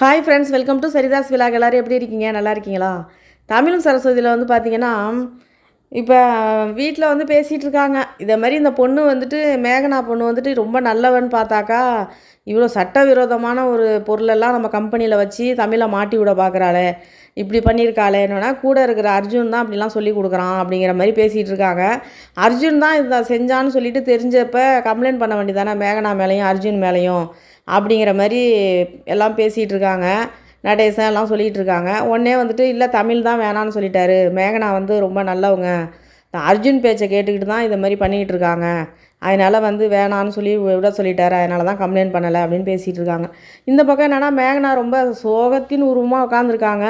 Hi friends welcome to Saritha's விழா எல்லோரும் எப்படி இருக்கீங்க? நல்லா இருக்கீங்களா? தமிழும் சரஸ்வதியில் வந்து பார்த்தீங்கன்னா இப்போ வீட்டில் வந்து பேசிகிட்டு இருக்காங்க. இதே மாதிரி இந்த பொண்ணு வந்துட்டு மேகனா பொண்ணு வந்துட்டு ரொம்ப நல்லவன் பார்த்தாக்கா இவ்வளோ சட்டவிரோதமான ஒரு பொருளெல்லாம் நம்ம கம்பெனியில் வச்சு தமிழை மாட்டி விட பார்க்குறாளே இப்படி பண்ணியிருக்காளே என்னன்னா கூட இருக்கிற அர்ஜுன் தான் அப்படிலாம் சொல்லி கொடுக்குறான் அப்படிங்கிற மாதிரி பேசிகிட்டு இருக்காங்க. அர்ஜுன் தான் இதை செஞ்சான்னு சொல்லிட்டு தெரிஞ்சப்போ கம்ப்ளைண்ட் பண்ண வேண்டியதானே மேகனா மேலேயும் அர்ஜுன் மேலேயும். அப்படிங்கிற மாதிரி எல்லாம் பேசிகிட்டு இருக்காங்க நடேசன் எல்லாம் சொல்லிகிட்டு இருக்காங்க உடனே வந்துட்டு இல்லை தமிழ் தான் வேணான்னு சொல்லிட்டாரு. மேகனா வந்து ரொம்ப நல்லவங்க. அர்ஜுன் பேச்சை கேட்டுக்கிட்டு தான் இதை மாதிரி பண்ணிக்கிட்டு இருக்காங்க அதனால் வந்து வேணான்னு சொல்லி விட சொல்லிட்டாரு. அதனால தான் கம்ப்ளைண்ட் பண்ணலை அப்படின்னு பேசிகிட்டு இருக்காங்க இந்த பக்கம் என்னென்னா மேகனா ரொம்ப சோகத்தின் உருவமாக உட்காந்துருக்காங்க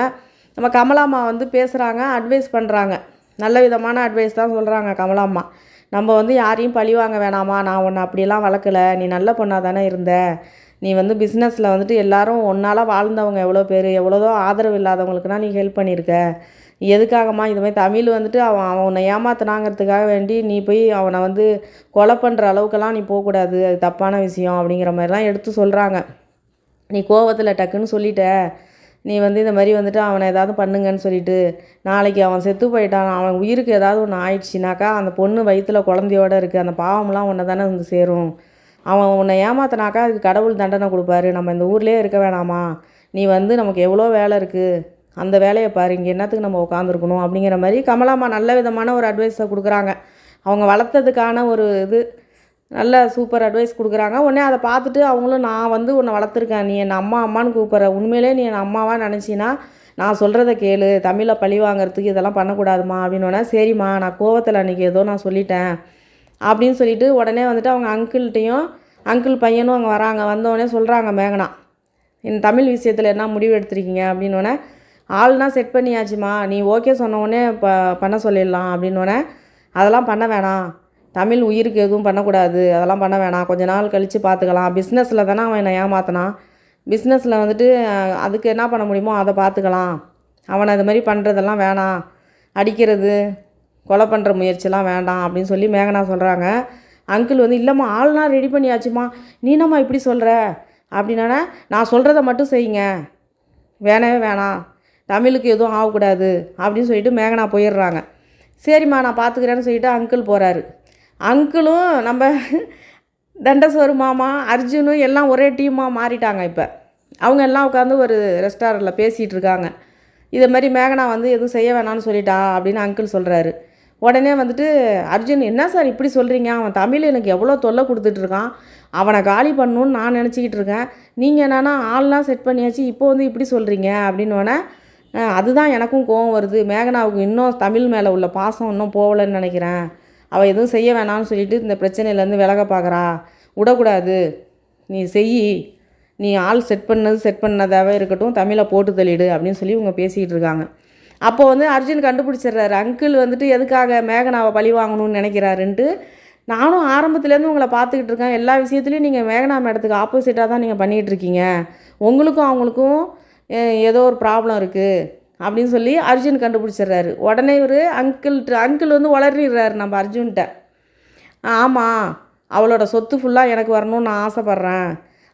நம்ம கமலாம்மா வந்து பேசுகிறாங்க அட்வைஸ் பண்ணுறாங்க நல்ல விதமான அட்வைஸ் தான் சொல்கிறாங்க கமலாம்மா நம்ம வந்து யாரையும் பழி வாங்க வேணாமா? நான் உன்னை அப்படியெல்லாம் வளர்க்கல. நீ நல்ல பொண்ணாக தானே இருந்த. நீ வந்து பிஸ்னஸில் வந்துட்டு எல்லாரும் ஒன்றால் வாழ்ந்தவங்க எவ்வளோ பேர்? எவ்வளோதோ ஆதரவு இல்லாதவங்களுக்குனா நீ ஹெல்ப் பண்ணியிருக்க எதுக்காகம்மா இதுமாதிரி தமிழ் வந்துட்டு அவன் அவன் உன்னை ஏமாத்தினாங்கிறதுக்காக வேண்டி நீ போய் அவனை வந்து கொலை பண்ணுற அளவுக்கெல்லாம் நீ போகக்கூடாது. அது தப்பான விஷயம் அப்படிங்கிற மாதிரிலாம் எடுத்து சொல்கிறாங்க நீ கோவத்தில் டக்குன்னு சொல்லிட்ட. நீ வந்து இந்த மாதிரி வந்துட்டு அவனை ஏதாவது பண்ணுங்கன்னு சொல்லிட்டு நாளைக்கு அவன் செத்து போயிட்டான். அவன் உயிருக்கு ஏதாவது ஒன்று ஆயிடுச்சுனாக்கா அந்த பொண்ணு வயிற்றில் குழந்தையோட இருக்குது அந்த பாவம்லாம் ஒன்றை தானே வந்து சேரும். அவன் உன்னை ஏமாத்தினாக்கா அதுக்கு கடவுள் தண்டனை கொடுப்பாரு. நம்ம இந்த ஊர்லேயே இருக்க வேணாமா? நீ வந்து நமக்கு எவ்வளோ வேலை இருக்குது அந்த வேலையை பாரு இங்கே என்னத்துக்கு நம்ம உட்காந்துருக்கணும் அப்படிங்கிற மாதிரி கமலாமா நல்ல விதமான ஒரு அட்வைஸை கொடுக்குறாங்க. அவங்க வளர்த்ததுக்கான ஒரு இது நல்ல சூப்பர் அட்வைஸ் கொடுக்குறாங்க. உடனே அதை பார்த்துட்டு அவங்களும் நான் வந்து உன்னை வளர்த்துருக்கேன். நீ என்னை அம்மா அம்மான்னு கூப்பிட்ற. உண்மையிலே நீ என்னை அம்மாவாக நினச்சின்னா நான் சொல்கிறத கேளு. தமிழை பழி வாங்குறதுக்கு இதெல்லாம் பண்ணக்கூடாதுமா? அப்படின்னோடனே சரிம்மா நான் கோவத்தில் அன்றைக்கி ஏதோ நான் சொல்லிட்டேன். அப்படின்னு சொல்லிட்டு உடனே வந்துட்டு அவங்க அங்கிள்கிட்டையும் அங்கிள் பையனும் அங்கே வராங்க. வந்தோடனே சொல்கிறாங்க மேகனா என் தமிழ் விஷயத்தில் என்ன முடிவு எடுத்திருக்கீங்க? அப்படின்னோடனே ஆள்னா செட் பண்ணியாச்சுமா. நீ ஓகே சொன்னோடனே ப பண்ண சொல்லிடலாம். அப்படின்னோடனே அதெல்லாம் பண்ண வேணாம். தமிழ் உயிருக்கு எதுவும் பண்ணக்கூடாது. அதெல்லாம் பண்ண வேணாம். கொஞ்ச நாள் கழித்து பார்த்துக்கலாம் பிஸ்னஸில் தானே அவன் என்னை ஏமாத்தினான். பிஸ்னஸில் வந்துட்டு அதுக்கு என்ன பண்ண முடியுமோ அதை பார்த்துக்கலாம் அவனை அது மாதிரி பண்ணுறதெல்லாம் வேணாம். அடிக்கிறது கொலை பண்ணுற முயற்சிலாம் வேண்டாம் அப்படின்னு சொல்லி மேகனா சொல்கிறாங்க அங்கிள் வந்து இல்லைம்மா ஆள்லாம் ரெடி பண்ணியாச்சுமா நீ என்னம்மா இப்படி சொல்கிற அப்படின்னா நான் சொல்கிறத மட்டும் செய்யுங்க. வேணவே வேணாம். தமிழுக்கு எதுவும் ஆகக்கூடாது. அப்படின்னு சொல்லிட்டு மேகனா போயிடுறாங்க. சரிம்மா நான் பார்த்துக்கிறேன்னு சொல்லிட்டு அங்கிள் போகிறாரு அங்கிளும் நம்ம தண்டசோறு மாமா அர்ஜுனும் எல்லாம் ஒரே டீமாக மாறிட்டாங்க இப்போ. அவங்க எல்லாம் உட்காந்து ஒரு ரெஸ்டாரண்ட்டில் பேசிகிட்டு இருக்காங்க. இதை மாதிரி மேகனா வந்து எதுவும் செய்ய வேணாம்னு சொல்லிட்டா அப்படின்னு அங்கிள் சொல்கிறாரு உடனே வந்துட்டு அர்ஜுன் என்ன சார் இப்படி சொல்கிறீங்க அவன் தமிழ் எனக்கு எவ்வளோ தொல்லை கொடுத்துட்டு இருக்கான். அவனை காலி பண்ணணும்னு நான் நினச்சிக்கிட்டு இருக்கேன். நீங்கள் என்னென்னா ஆள்லாம் செட் பண்ணியாச்சு இப்போ வந்து இப்படி சொல்கிறீங்க அப்படின்னோடனே அதுதான் எனக்கும் கோவம் வருது. மேகனாவுக்கு இன்னும் தமிழ் மேலே உள்ள பாசம் இன்னும் போகலைன்னு நினைக்கிறேன். அவள் எதுவும் செய்ய வேணாம்னு சொல்லிட்டு இந்த பிரச்சனையிலேருந்து விலக பார்க்குறா விடக்கூடாது. நீ செய். நீ ஆள் செட் பண்ணது செட் பண்ணதாகவே இருக்கட்டும் தமிழை போட்டு தள்ளிடு அப்படின்னு சொல்லி இவங்க பேசிக்கிட்டு இருக்காங்க. அப்போ வந்து அர்ஜுன் கண்டுபிடிச்சிடுறாரு. அங்கிள் வந்துட்டு எதுக்காக மேகனாவை பழி வாங்கணும்னு நினைக்கிறாருன்ட்டு. நானும் ஆரம்பத்துலேருந்து உங்களை பார்த்துக்கிட்டு இருக்கேன். எல்லா விஷயத்துலையும் நீங்கள் மேகனா மேடத்துக்கு ஆப்போசிட்டாக தான் நீங்கள் பண்ணிகிட்டு இருக்கீங்க. உங்களுக்கும் அவங்களுக்கும் ஏதோ ஒரு ப்ராப்ளம் இருக்குது அப்படின்னு சொல்லி அர்ஜுன் கண்டுபிடிச்சிடுறாரு. உடனே இவர் அங்கிள் அங்கிள் வந்து உளறிடுறாரு நம்ம அர்ஜுன்கிட்ட. ஆமாம் அவளோட சொத்து ஃபுல்லாக எனக்கு வரணும்னு நான் ஆசைப்பட்றேன்.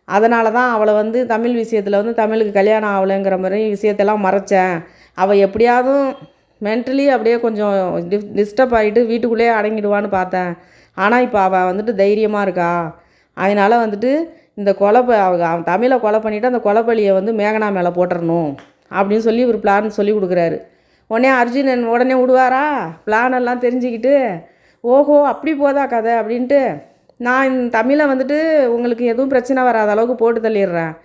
அதனால தான் அவளை வந்து தமிழ் விஷயத்தில் வந்து தமிழுக்கு கல்யாணம் ஆகலைங்கிற மாதிரி விஷயத்தெல்லாம் மறைச்சேன். அவள் எப்படியாவது மென்டலி அப்படியே கொஞ்சம் டிஸ் டிஸ்டர்ப் ஆகிட்டு வீட்டுக்குள்ளேயே அடங்கிடுவான்னு பார்த்தேன். ஆனால் இப்போ அவள் வந்துட்டு தைரியமாக இருக்கா? அதனால் வந்துட்டு இந்த கொலை அவள் அவ- அவன் தமிழை கொலை பண்ணிவிட்டு அந்த கொலைப்பலியை வந்து மேகனா மேலே போட்டுறணும் அப்படின்னு சொல்லி ஒரு பிளான் சொல்லி கொடுக்குறாரு. உடனே அர்ஜுனன் உடனே விடுவாரா? பிளான் எல்லாம் தெரிஞ்சுக்கிட்டு ஓஹோ அப்படி போதா கதை அப்படின்ட்டு நான் இந்த தமிழை வந்துட்டு உங்களுக்கு எதுவும் பிரச்சனை வராத அளவுக்கு போட்டு தள்ளிடுறேன்.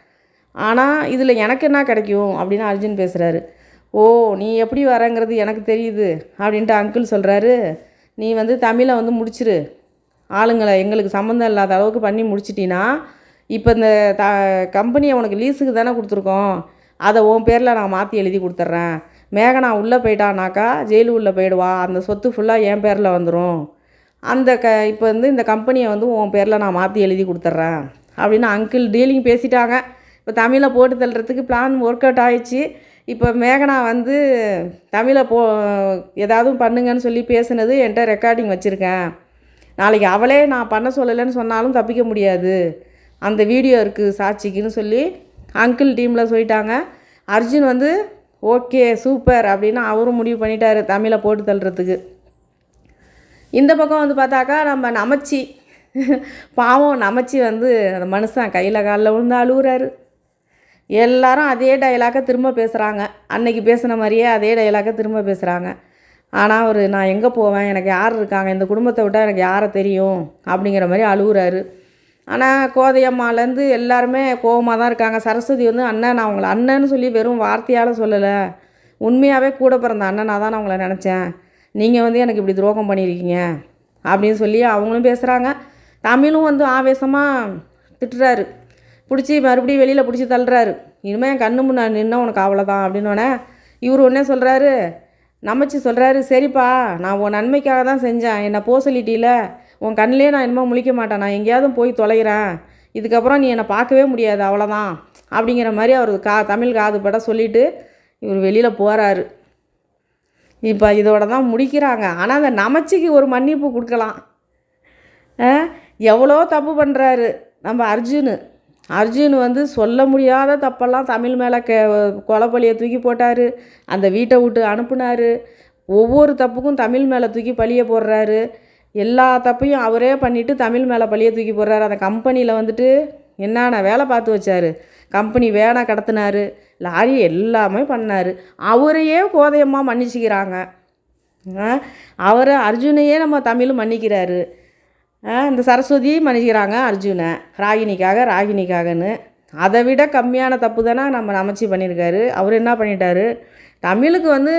ஆனால் இதில் எனக்கு என்ன கிடைக்கும் அப்படின்னு அர்ஜுன் பேசுகிறாரு ஓ நீ எப்படி வரங்கிறது எனக்கு தெரியுது அப்படின்ட்டு அங்கிள் சொல்கிறாரு நீ வந்து தமிழை வந்து முடிச்சிரு. ஆளுங்களை எங்களுக்கு சம்மந்தம் இல்லாத அளவுக்கு பண்ணி முடிச்சிட்டினா இப்போ இந்த த கம்பெனியை உனக்கு லீஸுக்கு தானே கொடுத்துருக்கோம். அதை உன் பேரில் நான் மாற்றி எழுதி கொடுத்துட்றேன். மேகனா உள்ளே போயிட்டானாக்கா ஜெயிலு உள்ளே போயிடுவா. அந்த சொத்து ஃபுல்லாக என் பேரில் வந்துடும் அந்த க இப்போ வந்து இந்த கம்பெனியை வந்து உன் பேரில் நான் மாற்றி எழுதி கொடுத்துட்றேன் அப்படின்னு அங்கிள் டீலிங் பேசிட்டாங்க. இப்போ தமிழை போட்டு தள்ளுறதுக்கு பிளான் ஒர்க் அவுட் ஆயிடுச்சு. இப்போ மேகனா வந்து தமிழை போ ஏதாவது பண்ணுங்கன்னு சொல்லி பேசுனது என்கிட்ட ரெக்கார்டிங் வச்சுருக்கேன். நாளைக்கு அவளே நான் பண்ண சொல்லலைன்னு சொன்னாலும் தப்பிக்க முடியாது. அந்த வீடியோ இருக்குது சாட்சிக்குன்னு சொல்லி அங்கிள் டீமில் சொல்லிட்டாங்க. அர்ஜுன் வந்து ஓகே சூப்பர் அப்படின்னு அவரும் முடிவு பண்ணிட்டாரு தமிழை போட்டு தள்ளுறதுக்கு. இந்த பக்கம் வந்து பார்த்தாக்கா நம்ம நமச்சி பாவம் நமச்சி வந்து அந்த மனுஷன் கையில் காலில் விழுந்து அழுகுறாரு எல்லாரும் அதே டைலாக்கை திரும்ப பேசுகிறாங்க அன்னைக்கு பேசின மாதிரியே அதே டைலாக்கை திரும்ப பேசுகிறாங்க ஆனால் அவர் நான் எங்கே போவேன்? எனக்கு யார் இருக்காங்க? இந்த குடும்பத்தை விட்டால் எனக்கு யாரை தெரியும்? அப்படிங்கிற மாதிரி அழுகுறாரு ஆனால் கோதையம்மாலேருந்து எல்லாருமே கோபமாக தான் இருக்காங்க. சரஸ்வதி வந்து அண்ணன் நான் உங்களை அண்ணன்னு சொல்லி வெறும் வார்த்தையால் சொல்லலை. உண்மையாகவே கூட பிறந்த அண்ணனாக தான் நான் உங்களை நினச்சேன். நீங்கள் வந்து எனக்கு இப்படி துரோகம் பண்ணியிருக்கீங்க. அப்படின்னு சொல்லி அவங்களும் பேசுகிறாங்க தமிழும் வந்து ஆவேசமாக திட்டுறாரு. பிடிச்சி மறுபடியும் வெளியில் பிடிச்சி தள்ளுறாரு. இனிமேல் என் கண்ணு முன்னாடி நின்று உனக்கு அவ்வளோதான் அப்படின்னோடனே இவர் ஒன்றே சொல்கிறாரு நமச்சி சொல்கிறாரு சரிப்பா நான் உன் நன்மைக்காக தான் செஞ்சேன். என்னை போ சொல்லிட்டீல. உன் கண்ணிலே நான் என்னமோ முழிக்க மாட்டேன். நான் எங்கேயாவது போய் தொலைகிறேன். இதுக்கப்புறம் நீ என்னை பார்க்கவே முடியாது அவ்வளோதான் அப்படிங்கிற மாதிரி அவர் கா தமிழ் காதுபட சொல்லிவிட்டு இவர் வெளியில் போகிறாரு இப்போ இதோட தான் முடிக்கிறாங்க. ஆனால் அந்த நமச்சிக்கு ஒரு மன்னிப்பு கொடுக்கலாம். ஆ, எவ்வளோ தப்பு பண்ணுறாரு நம்ம அர்ஜுனு. அர்ஜுன் வந்து சொல்ல முடியாத தப்பெல்லாம் தமிழ் மேலே கே கொலைப்பழியை தூக்கி போட்டார். அந்த வீட்டை விட்டு அனுப்புனாரு. ஒவ்வொரு தப்புக்கும் தமிழ் மேலே தூக்கி பழிய போடுறாரு. எல்லா தப்பையும் அவரே பண்ணிவிட்டு தமிழ் மேலே பழிய தூக்கி போடுறாரு. அந்த கம்பெனியில் வந்துட்டு என்னென்ன வேலை பார்த்து வச்சார்? கம்பெனி வேணா கடத்தினார். லாரி எல்லாமே பண்ணார். அவரையே கோதையமாக மன்னிச்சிக்கிறாங்க. அவரை அர்ஜுனையே நம்ம தமிழ் மன்னிக்கிறாரு. இந்த சரஸ்வதி மன்னிக்கிறாங்க அர்ஜுனை. ராகினிக்காக ராகினிக்காகன்னு அதை விட கம்மியான தப்பு தானே நம்ம நமச்சி பண்ணியிருக்காரு. அவர் என்ன பண்ணிட்டாரு? தமிழுக்கு வந்து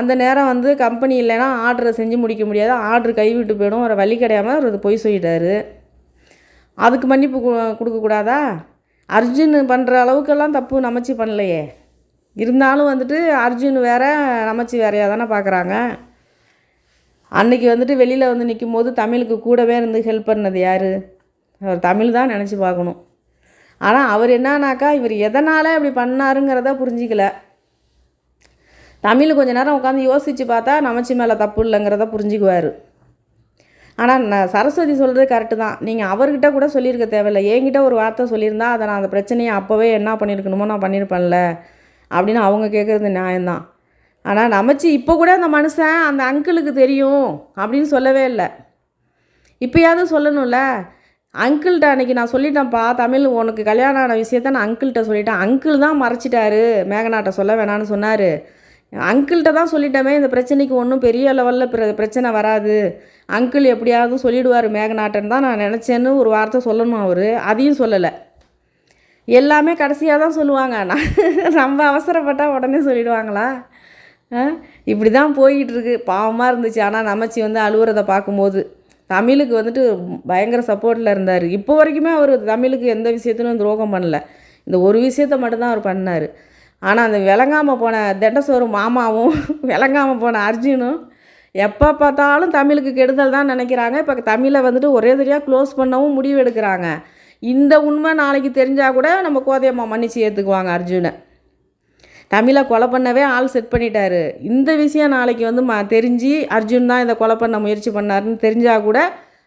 அந்த நேரம் வந்து கம்பெனி இல்லைன்னா ஆர்டரை செஞ்சு முடிக்க முடியாது. ஆர்டர் கைவிட்டு போயிடும். ஒரு வழி கிடையாமல் அவர் பொய் சொல்லிட்டாரு. அதுக்கு மன்னிப்பு கொடுக்கக்கூடாதா அர்ஜுன் பண்ணுற அளவுக்கெல்லாம் தப்பு நமச்சி பண்ணலையே. இருந்தாலும் வந்துட்டு அர்ஜுன் வேற நமச்சி வேறையாக தானே பார்க்குறாங்க அன்னைக்கு வந்துட்டு வெளியில் வந்து நிற்கும் போது தமிழுக்கு கூடவே இருந்து ஹெல்ப் பண்ணது யார்? அவர் தமிழ் தான் நினச்சி பார்க்கணும். ஆனால் அவர் என்னன்னாக்கா இவர் எதனால் இப்படி பண்ணாருங்கிறத புரிஞ்சிக்கல. தமிழ் கொஞ்ச நேரம் உட்காந்து யோசித்து பார்த்தா நமச்சி மேலே தப்பு இல்லைங்கிறத புரிஞ்சுக்குவார். ஆனால் நான் சரஸ்வதி சொல்கிறது கரெக்டு தான். நீங்கள் அவர்கிட்ட கூட சொல்லியிருக்க தேவையில்லை. என்கிட்ட ஒரு வார்த்தை சொல்லியிருந்தா அதை நான் அந்த பிரச்சனையை அப்போவே என்ன பண்ணியிருக்கணுமோ நான் பண்ணியிருப்பேன்ல அப்படின்னு அவங்க கேட்குறது நியாயம்தான். ஆனால் நமச்சி இப்போ கூட அந்த மனுஷன் அந்த அங்கிளுக்கு தெரியும் அப்படின்னு சொல்லவே இல்லை. இப்போயாவது சொல்லணும்ல? அங்கிள்கிட்ட அன்னைக்கு நான் சொல்லிட்டேன்ப்பா தமிழ் உனக்கு கல்யாணம் ஆன விஷயத்த நான் அங்கிள்கிட்ட சொல்லிட்டேன். அங்கிள் தான் மறைச்சிட்டாரு மேகனாட்ட சொல்ல வேணான்னு சொன்னார். அங்கிள்கிட்ட தான் சொல்லிட்டோமே இந்த பிரச்சனைக்கு ஒன்றும் பெரிய லெவலில் பிர பிரச்சனை வராது. அங்கிள் எப்படியாவது சொல்லிடுவார் மேகநாட்டன் தான் நான் நினச்சேன்னு ஒரு வார்த்தை சொல்லணும் அவர். அதையும் சொல்லலை. எல்லாமே கடைசியாக தான் சொல்லுவாங்க. நான் ரொம்ப அவசரப்பட்டால் உடனே சொல்லிடுவாங்களா? இப்படி தான் போய்கிட்டுருக்கு பாவமாக இருந்துச்சு. ஆனால் நமச்சி வந்து அழுவுறதை பார்க்கும்போது தமிழுக்கு வந்துட்டு பயங்கர சப்போர்ட்டில் இருந்தார். இப்போ வரைக்குமே அவர் தமிழுக்கு எந்த விஷயத்திலும் துரோகம் பண்ணல. இந்த ஒரு விஷயத்த மட்டும்தான் அவர் பண்ணார். ஆனால் அந்த விளங்காமல் போன தெண்டசோறு மாமாவும் விளங்காமல் போன அர்ஜுனும் எப்போ பார்த்தாலும் தமிழுக்கு கெடுதல் தான் நினைக்கிறாங்க. இப்போ தமிழை வந்துட்டு ஒரே தடியாக க்ளோஸ் பண்ணவும் முடிவு எடுக்கிறாங்க. இந்த உண்மை நாளைக்கு தெரிஞ்சால் கூட நம்ம கோதையம்மா மன்னிச்சு ஏற்றுக்குவாங்க அர்ஜுனை. தமிழை கொலை பண்ணவே ஆள் செட் பண்ணிட்டாரு. இந்த விஷயம் நாளைக்கு வந்து ம தெரிஞ்சு அர்ஜுன் தான் இதை கொலை பண்ண முயற்சி பண்ணாருன்னு தெரிஞ்சால் கூட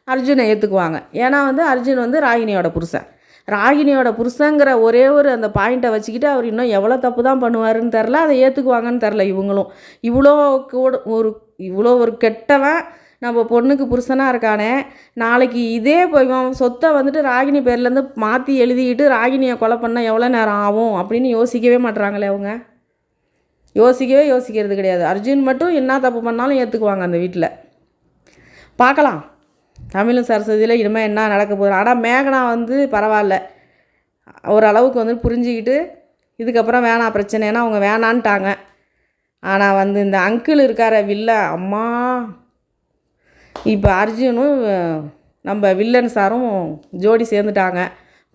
அர்ஜுனை ஏற்றுக்குவாங்க ஏன்னா வந்து அர்ஜுன் வந்து ராகினியோட புருஷன். ராகினியோட புருஷங்கிற ஒரே ஒரு அந்த பாயிண்ட்டை வச்சுக்கிட்டு அவர் இன்னும் எவ்வளோ தப்பு தான் பண்ணுவாருன்னு தெரில அதை ஏற்றுக்குவாங்கன்னு தெரில இவங்களும். இவ்வளோ கூட ஒரு இவ்வளோ ஒரு கெட்டவன் நம்ம பொண்ணுக்கு புருஷனாக இருக்கானே நாளைக்கு இதே இவன் சொத்தை வந்துட்டு ராகினி பேர்லேருந்து மாற்றி எழுதிக்கிட்டு ராகினியை கொலை பண்ணால் எவ்வளோ நேரம் ஆகும் அப்படின்னு யோசிக்கவே மாட்றாங்களே அவங்க? யோசிக்கவே யோசிக்கிறது கிடையாது. அர்ஜுன் மட்டும் என்ன தப்பு பண்ணாலும் ஏற்றுக்குவாங்க அந்த வீட்டில் பார்க்கலாம். தமிழும் சரஸ்வதியில் இனிமேல் என்ன நடக்க போகுது ஆனால் மேகனா வந்து பரவாயில்ல. ஓரளவுக்கு வந்து புரிஞ்சுக்கிட்டு இதுக்கப்புறம் வேணாம் பிரச்சனைனா அவங்க வேணான்ட்டாங்க. ஆனால் வந்து இந்த அங்கிள் இருக்கார வில்ல. அம்மா. இப்போ அர்ஜுனும் நம்ம வில்லன் சாரும் ஜோடி சேர்ந்துட்டாங்க.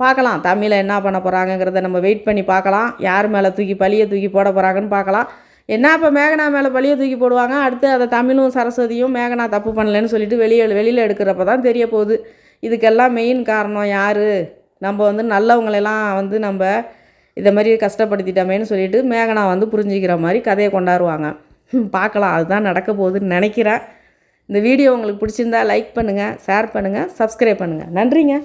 பார்க்கலாம். தமிழை என்ன பண்ண போகிறாங்கங்கிறத நம்ம வெயிட் பண்ணி பார்க்கலாம். யார் மேலே தூக்கி பழியை தூக்கி போட போகிறாங்கன்னு பார்க்கலாம். என்ன இப்போ மேகனா மேலே பழியை தூக்கி போடுவாங்க? அடுத்து அதை தமிழும் சரஸ்வதியும் மேகனா தப்பு பண்ணலன்னு சொல்லிட்டு வெளியே வெளியில் எடுக்கிறப்ப தான் தெரிய போகுது. இதுக்கெல்லாம் மெயின் காரணம் யார்? நம்ம வந்து நல்லவங்களெல்லாம் வந்து நம்ம இதை மாதிரி கஷ்டப்படுத்திட்டோமேன்னு சொல்லிட்டு மேகனா வந்து புரிஞ்சுக்கிற மாதிரி கதையை கொண்டாடுவாங்க. பார்க்கலாம். அதுதான் நடக்க போகுதுன்னு நினைக்கிறேன். இந்த வீடியோ உங்களுக்கு பிடிச்சிருந்தா லைக் பண்ணுங்கள் ஷேர் பண்ணுங்கள் சப்ஸ்கிரைப் பண்ணுங்கள் நன்றிங்க.